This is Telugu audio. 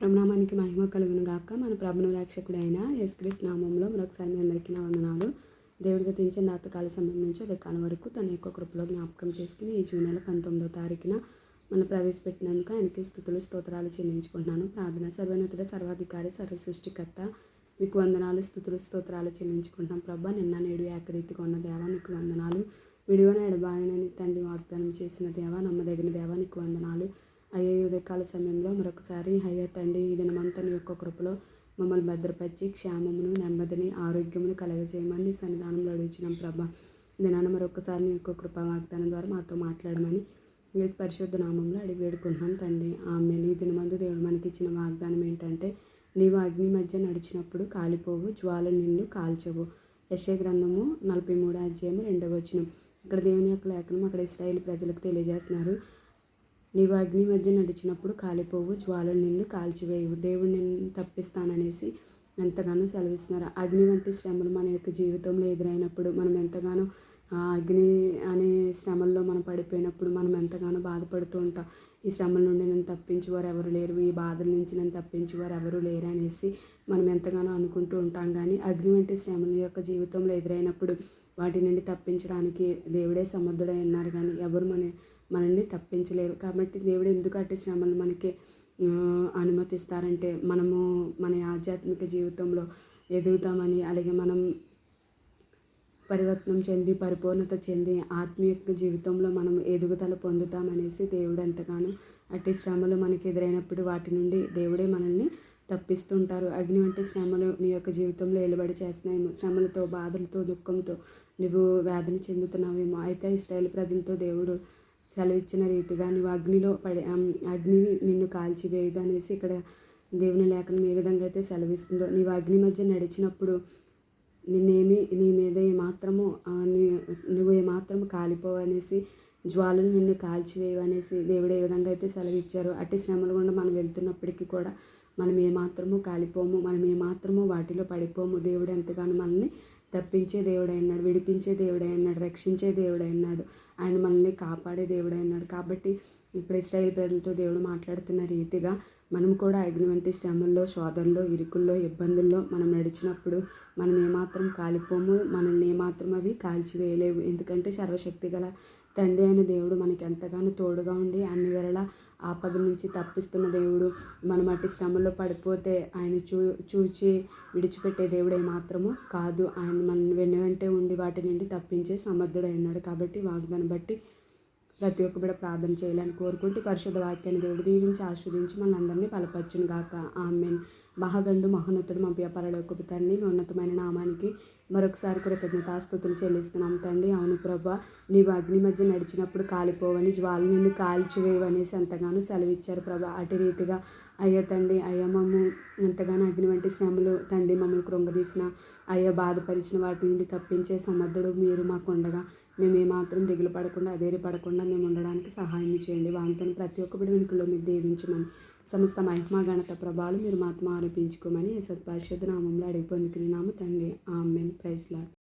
ప్రభునామానికి మహిమ కలుగును గాక మన ప్రభును రక్షకుడైన యేసుక్రీస్తు నామంలో మరొకసారి మీ అందరికీ నా వందనాలు. దేవుడి గతించిన నాతకాల సమయం నుంచి ఉదయకాల వరకు తన యొక్క కృపలో జ్ఞాపకం చేసుకుని ఈ జూన్ నెల పంతొమ్మిదో తారీఖున మన ప్రవేశపెట్టినందుకు ఆయనకి స్థుతులు స్తోత్రాలు చెల్లించుకుంటున్నాను. ప్రార్థన సర్వోన్నతుడ సర్వాధికారి సర్వ సృష్టికర్త మీకు వందనాలు స్థుతులు స్తోత్రాలు చెల్లించుకుంటాం ప్రభా నిన్న నేడు ఏకరీతిగా ఉన్న దేవా నీకు వందనాలు. విడివన ఎడబాయనని తండ్రి వాగ్దానం చేసిన దేవా నమ్మదగిన దేవా నీకు వందనాలు. అయ్యే ఉదయకాల సమయంలో మరొకసారి హయ్య తండ్రి ఈ దినమంతా నీ యొక్క కృపలో మమ్మల్ని భద్రపరిచి క్షేమమును నెమ్మదిని ఆరోగ్యమును కలగజేయమని నీ సన్నిధానంలో అడుగుతున్నాం ప్రభా. దినాన మరొకసారి నీ యొక్క కృపా వాగ్దానం ద్వారా మాతో మాట్లాడమని ఏ పరిశుద్ధ నామంలో అడిగి వేడుకుంటున్నాం తండ్రి. ఆమె నీ దినమందు దేవుడు మనకి ఇచ్చిన వాగ్దానం ఏంటంటే నీవు అగ్ని మధ్య నడిచినప్పుడు కాలిపోవు జ్వాల నిన్ను కాల్చవు. యశే గ్రంథము నలభై మూడు అధ్యాయం రెండవ వచ్చినం ఇక్కడ దేవుని యొక్క లేఖనం అక్కడ ఇస్రాయేల్ ప్రజలకు తెలియజేస్తున్నారు. నీవు అగ్ని మధ్య నడిచినప్పుడు కాలిపోవు జ్వాలలు నిన్ను కాల్చివేయవు. దేవుడు నిన్ను తప్పిస్తాననేసి ఎంతగానో సెలవిస్తున్నారు. అగ్ని వంటి శ్రమలు మన యొక్క జీవితంలో ఎదురైనప్పుడు మనం ఎంతగానో అగ్ని అనే శ్రమల్లో మనం పడిపోయినప్పుడు మనం ఎంతగానో బాధపడుతూ ఉంటాం. ఈ శ్రమల నుండి నన్ను తప్పించేవారు ఎవరు లేరు ఈ బాధల నుంచి నన్ను తప్పించేవారు ఎవరు లేరు అనేసి మనం ఎంతగానో అనుకుంటూ ఉంటాం. కానీ అగ్ని వంటి శ్రమల యొక్క జీవితంలో ఎదురైనప్పుడు వాటి నుండి తప్పించడానికి దేవుడే సమర్థుడై ఉన్నారు. కానీ ఎవరు మన మనల్ని తప్పించలేరు. కాబట్టి దేవుడు ఎందుకు అట్టి శ్రమలు మనకి అనుమతిస్తారంటే మనము మన ఆధ్యాత్మిక జీవితంలో ఎదుగుతామని అలాగే మనం పరివర్తనం చెంది పరిపూర్ణత చెంది ఆత్మీయ జీవితంలో మనం ఎదుగుదల పొందుతామనేసి దేవుడు ఎంతగానో అట్టి శ్రమలు మనకి ఎదురైనప్పుడు వాటి నుండి దేవుడే మనల్ని తప్పిస్తుంటారు. అగ్ని వంటి శ్రమలు నీ యొక్క జీవితంలో ఎలుబడి చేస్తున్నాయేమో. శ్రమలతో బాధలతో దుఃఖంతో నువ్వు వేదన చెందుతున్నావేమో. అయితే ఇస్రాయేల్ ప్రజలతో దేవుడు సెలవిచ్చిన రీతిగా నువ్వు అగ్నిలో పడి అగ్నిని నిన్ను కాల్చివేయదు అనేసి ఇక్కడ దేవుని లేఖనం ఏ విధంగా అయితే సెలవిస్తుందో నీవు అగ్ని మధ్య నడిచినప్పుడు నిన్నేమి నీ మీద ఏమాత్రము నీ నువ్వు ఏమాత్రము కాలిపోవనేసి జ్వాలలు నిన్ను కాల్చివేయవు అనేసి దేవుడు ఏ విధంగా అయితే సెలవిచ్చారు అట్టి శ్రమలు గుండా మనం వెళ్తున్నప్పటికీ కూడా మనం ఏమాత్రము కాలిపోము మనం ఏమాత్రము వాటిలో పడిపోము. దేవుడు ఎంతగానో మనల్ని తప్పించే దేవుడై ఉన్నాడు విడిపించే దేవుడై ఉన్నాడు రక్షించే దేవుడై ఉన్నాడు. ఆయన మనల్ని కాపాడే దేవుడై ఉన్నాడు. కాబట్టి ఇప్పుడు ఇస్రాయిల్ ప్రజలతో దేవుడు మాట్లాడుతున్న రీతిగా మనం కూడా అగ్ని వంటి శ్రమల్లో శోధనలో ఇరుకుల్లో ఇబ్బందుల్లో మనం నడిచినప్పుడు మనం ఏమాత్రం కాలిపోము మనల్ని ఏమాత్రం అవి కాల్చివేయలేవు. ఎందుకంటే సర్వశక్తి గల తండ్రి అయిన దేవుడు మనకి ఎంతగానో తోడుగా ఉండి అన్ని వేళలా ఆపద నుంచి తప్పిస్తున్న దేవుడు మనం అట్టి శ్రమలో పడిపోతే ఆయన చూ చూచి విడిచిపెట్టే దేవుడు ఏమాత్రము కాదు. ఆయన మన వెన్న వెంటే ఉండి వాటి నుండి తప్పించే సమర్థుడై ఉన్నాడు కాబట్టి వాగ్దాన్ని బట్టి ప్రతి ఒక్క బిడ ప్రార్థన చేయాలని కోరుకుంటూ పరిశుద్ధ వాక్యాన్ని దేవుడు దీవించి ఆస్వాదించి మనందరినీ బలపరచును గాక ఆమెన్. మహాగండు మహోన్నతుడు మా పరలోకపు తండ్రి మీ ఉన్నతమైన నామానికి మరొకసారి కృతజ్ఞతాస్తుతులు చెల్లిస్తున్నాం తండ్రి. అవును ప్రభా నీవు అగ్ని మధ్య నడిచినప్పుడు కాలిపోవని జ్వాల నిన్ను కాల్చివేయవనేసి ఎంతగానో సెలవిచ్చారు ప్రభా. అటు రీతిగా అయ్యా తండ్రి అయ్యా మమ్ము ఎంతగానో అగ్ని వంటి శ్రమలు తండ్రి మమ్మల్ని కృంగదీసిన అయ్యా బాధపరిచిన వాటి నుండి తప్పించే సమర్థుడు మీరు మాకు ఉండగా మేము ఏమాత్రం దిగులు పడకుండా అదేరి పడకుండా మేము ఉండడానికి సహాయం చేయండి. వాంతను ప్రతి ఒక్క బిడ్డ వెనుకలో మీరు దీవించమని సమస్త మహిమా గణత ప్రభావాలు మీరు మాత్రం ఆరోపించుకోమని సత్పరిషత్ నామంలో అడిగి పొందుకున్నాము తండ్రి. ఆమెన్. ప్రైజ్లాడ్